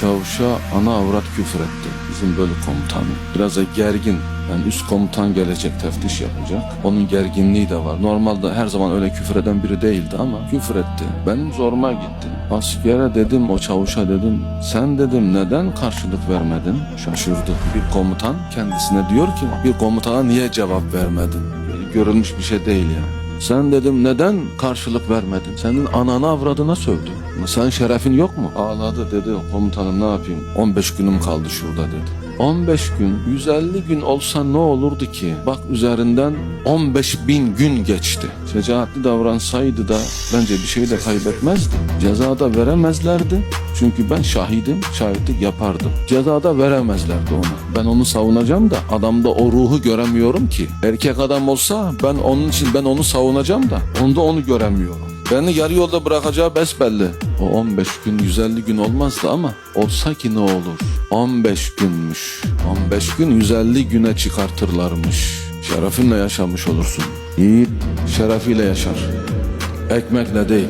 Çavuşa ana avrat küfür etti. Bizim bölük komutanı. Biraz da gergin. Yani üst komutan gelecek teftiş yapacak. Onun gerginliği de var. Normalde her zaman öyle küfür eden biri değildi ama küfür etti. Benim zoruma gitti. Askere dedim o çavuşa dedim. Sen dedim neden karşılık vermedin? Şaşırdı. Bir komutan kendisine diyor ki bir komutana niye cevap vermedin? Böyle görülmüş bir şey değil yani. Sen dedim neden karşılık vermedin? Senin anana avradına sövdü. Sen şerefin yok mu? Ağladı dedi komutanım ne yapayım? 15 günüm kaldı şurada dedi. 15 gün, 150 gün olsa ne olurdu ki? Bak üzerinden 15 bin gün geçti. Şecaatli davransaydı da bence bir şey de kaybetmezdi. Cezada veremezlerdi. Çünkü ben şahidim, şahitlik yapardım. Cezada veremezlerdi ona. Ben onu savunacağım da adamda o ruhu göremiyorum ki. Erkek adam olsa ben onun için ben onu savunacağım da onda onu göremiyorum. Beni yarı yolda bırakacağı besbelli. O 15 gün 150 gün olmazdı ama olsa ki ne olur? 15 günmüş. 15 gün 150 güne çıkartırlarmış. Şerefinle yaşamış olursun. Yiğit şerefiyle yaşar. Ekmekle değil.